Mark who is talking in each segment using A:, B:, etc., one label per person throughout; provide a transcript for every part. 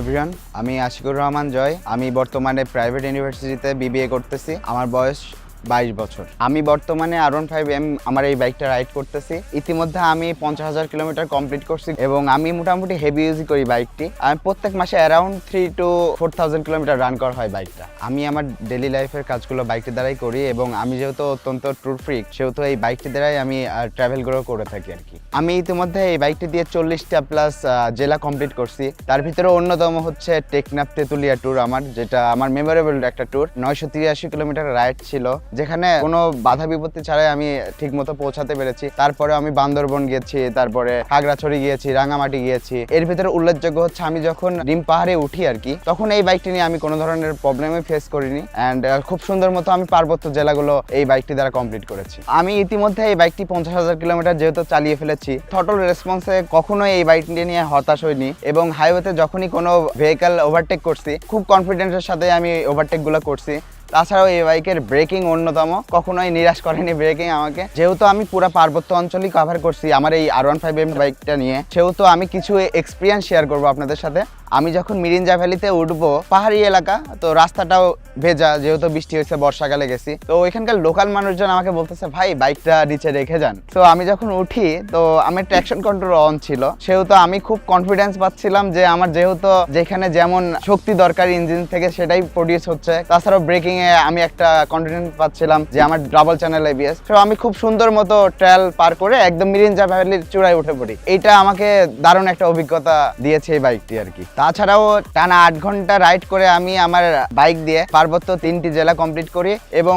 A: Everyone আমি আশিকুর রহমান জয়। আমি বর্তমানে প্রাইভেট ইউনিভার্সিটিতে বিবিএ করতেছি। আমার বয়স বাইশ বছর। আমি বর্তমানে আর ওয়ান ফাইভ এম আমার এই বাইকটা রাইড করতেছি। ইতিমধ্যে আমি পঞ্চাশ হাজার কিলোমিটার কমপ্লিট করছি এবং আমি মোটামুটি হেভি ইউজই করি বাইকটি আমি প্রত্যেক মাসে around three to four thousand kilometre run করা হয় বাইকটা আমি আমার ডেলি লাইফের কাজগুলো বাইকটি দ্বারাই করি এবং আমি যেহেতু অত্যন্ত ট্যুর ফ্রিক সেহেতু এই বাইকটি দ্বারাই আমি ট্রাভেলগুলো করে থাকি আর কি। আমি ইতিমধ্যে এই বাইকটি দিয়ে চল্লিশটা প্লাস জেলা কমপ্লিট করছি। তার ভিতরে অন্যতম হচ্ছে টেকনাফ তেতুলিয়া ট্যুর আমার, যেটা আমার মেমোরেবল একটা ট্যুর নয়শো তিরাশি কিলোমিটার রাইড ছিল। যেখানে কোনো বাধা বিপত্তি ছাড়াই আমি ঠিক মতো পৌঁছাতে পেরেছি। তারপরে আমি বান্দরবন গিয়েছি, তারপরে খাগড়াছড়ি গিয়েছি রাঙামাটি গিয়েছি। এর ভিতরে উল্লেখযোগ্য হচ্ছে আমি যখন ডিম পাহাড়ে উঠি আর কি, তখন এই বাইকটি নিয়ে আমি কোনো ধরনের প্রবলেমে ফেস করিনি অ্যান্ড খুব সুন্দর মতো আমি পার্বত্য জেলাগুলো এই বাইকটি দ্বারা কমপ্লিট করেছি। আমি ইতিমধ্যে এই বাইকটি পঞ্চাশ হাজার কিলোমিটার যেহেতু চালিয়ে ফেলেছি থটল রেসপন্সে কখনোই এই বাইকটি নিয়ে হতাশ হইনি এবং হাইওয়েতে যখনই কোনো ভেহিক্যাল ওভারটেক করছি, খুব কনফিডেন্সের সাথে আমি ওভারটেকগুলো করছি। তাছাড়াও এই বাইকের ব্রেকিং অন্যতম। কখনোই নিরাশ করেনি ব্রেকিং আমাকে। যেহেতু আমি পুরো পার্বত্য অঞ্চলই কভার করছি আমার এই আর ওয়ান ফাইভ এম বাইকটা নিয়ে, সেহেতু আমি কিছু এক্সপিরিয়েন্স শেয়ার করব আপনাদের সাথে। আমি যখন মিরিঞ্জা ভ্যালিতে উঠবো, পাহাড়ি এলাকা, তো রাস্তাটাও ভেজা, যেহেতু বৃষ্টি হয়েছে, বর্ষাকালে গেছি। তো ওইখানকার লোকাল মানুষজন আমাকে বলতেছে, ভাই বাইকটা নিচে রেখে যান। তো আমি যখন উঠি, তো আমার ট্র্যাকশন কন্ট্রোল অন ছিল। সেহেতু আমি খুব কনফিডেন্স পাচ্ছিলাম যে আমার যেহেতু যেখানে যেমন শক্তি দরকার ইঞ্জিন থেকে, সেটাই প্রডিউস হচ্ছে। তাছাড়াও ব্রেকিং এ আমি একটা কনফিডেন্স পাচ্ছিলাম যে আমার ডাবল চ্যানেল এবিএস তো আমি খুব সুন্দর মতো ট্রায়াল পার করে একদম মিরিঞ্জা ভ্যালির চূড়ায় উঠে পড়ি। এইটা আমাকে দারুণ একটা অভিজ্ঞতা দিয়েছে এই বাইকটি আর কি। তাছাড়াও টানা আট ঘণ্টা রাইড করে আমি আমার বাইক দিয়ে পার্বত্য তিনটি জেলা কমপ্লিট করি এবং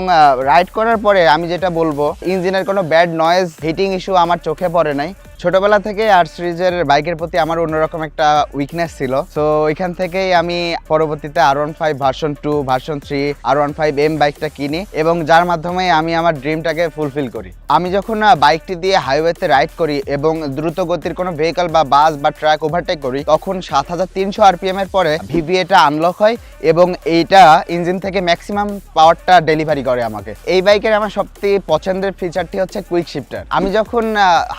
A: রাইড করার পরে আমি যেটা বলব ইঞ্জিনের কোনো ব্যাড নয়েজ হিটিং ইস্যু আমার চোখে পড়ে নাই। ছোটবেলা থেকে আর সিরিজের বাইকের প্রতি আমার অন্যরকম একটা উইকনেস ছিল। সো ওইখান থেকেই আমি পরবর্তীতে R one five version two version three R one five M বাইকটা কিনি এবং যার মাধ্যমে আমি আমার ড্রিমটাকে ফুলফিল করি। আমি যখন বাইকটি দিয়ে হাইওয়েতে রাইড করি এবং দ্রুত গতির কোনো ভেহিকল বা বাস বা ট্রাক ওভারটেক করি, তখন সাত হাজার তিনশো আরপিএম এর পরে ভিভিএটা আনলক হয় এবং এইটা ইঞ্জিন থেকে ম্যাক্সিমাম পাওয়ারটা ডেলিভারি করে আমাকে। এই বাইকের আমার সবথেকে পছন্দের ফিচারটি হচ্ছে কুইক শিফটার আমি যখন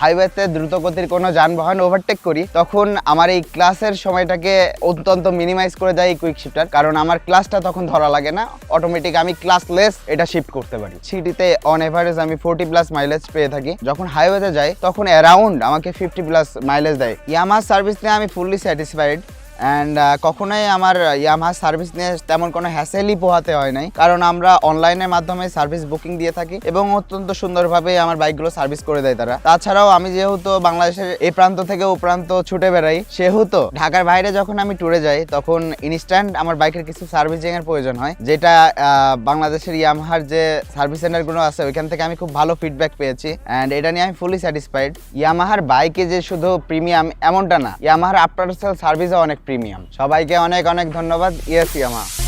A: হাইওয়েতে দ্রুত গতির কোনো যানবাহন ওভারটেক করি, তখন আমার এই ক্লাসের সময়টাকে অত্যন্ত মিনিমাইজ করে দেয় এই কুইক শিফটার কারণ আমার ক্লাসটা তখন ধরা লাগে না। অটোমেটিক আমি ক্লাসলেস এটা শিফট করতে পারি। সিটিতে অন এভারেজ আমি ফোরটি প্লাস মাইলেজ পেয়ে থাকি। যখন হাইওয়েতে যাই, তখন অ্যারাউন্ড আমাকে ফিফটি প্লাস মাইলেজ দেয়। ইয়ামার সার্ভিস নিয়ে আমি ফুললি স্যাটিসফাইড অ্যান্ড কখনোই আমার ইয়ামাহা সার্ভিস নিয়ে তেমন কোনো হ্যাসেলই পোহাতে হয় নাই। কারণ আমরা অনলাইনের মাধ্যমে সার্ভিস বুকিং দিয়ে থাকি এবং অত্যন্ত সুন্দরভাবে আমার বাইকগুলো সার্ভিস করে দেয় তারা। তাছাড়াও আমি যেহেতু বাংলাদেশের এই প্রান্ত থেকে ও প্রান্ত ছুটে বেড়াই, সেহেতু ঢাকার বাইরে যখন আমি ট্যুরে যাই, তখন ইনস্ট্যান্ট আমার বাইকের কিছু সার্ভিসিং এর প্রয়োজন হয়। যেটা বাংলাদেশের ইয়ামাহার যে সার্ভিস সেন্টারগুলো আছে, ওইখান থেকে আমি খুব ভালো ফিডব্যাক পেয়েছি। অ্যান্ড এটা নিয়ে আমি ফুলি স্যাটিসফাইড ইয়ামাহার বাইকে যে শুধু প্রিমিয়াম এমনটা না ইয়ামাহার আফটার সেল সার্ভিসও অনেক প্রিমিয়াম সবাইকে অনেক অনেক ধন্যবাদ। Yes Yamaha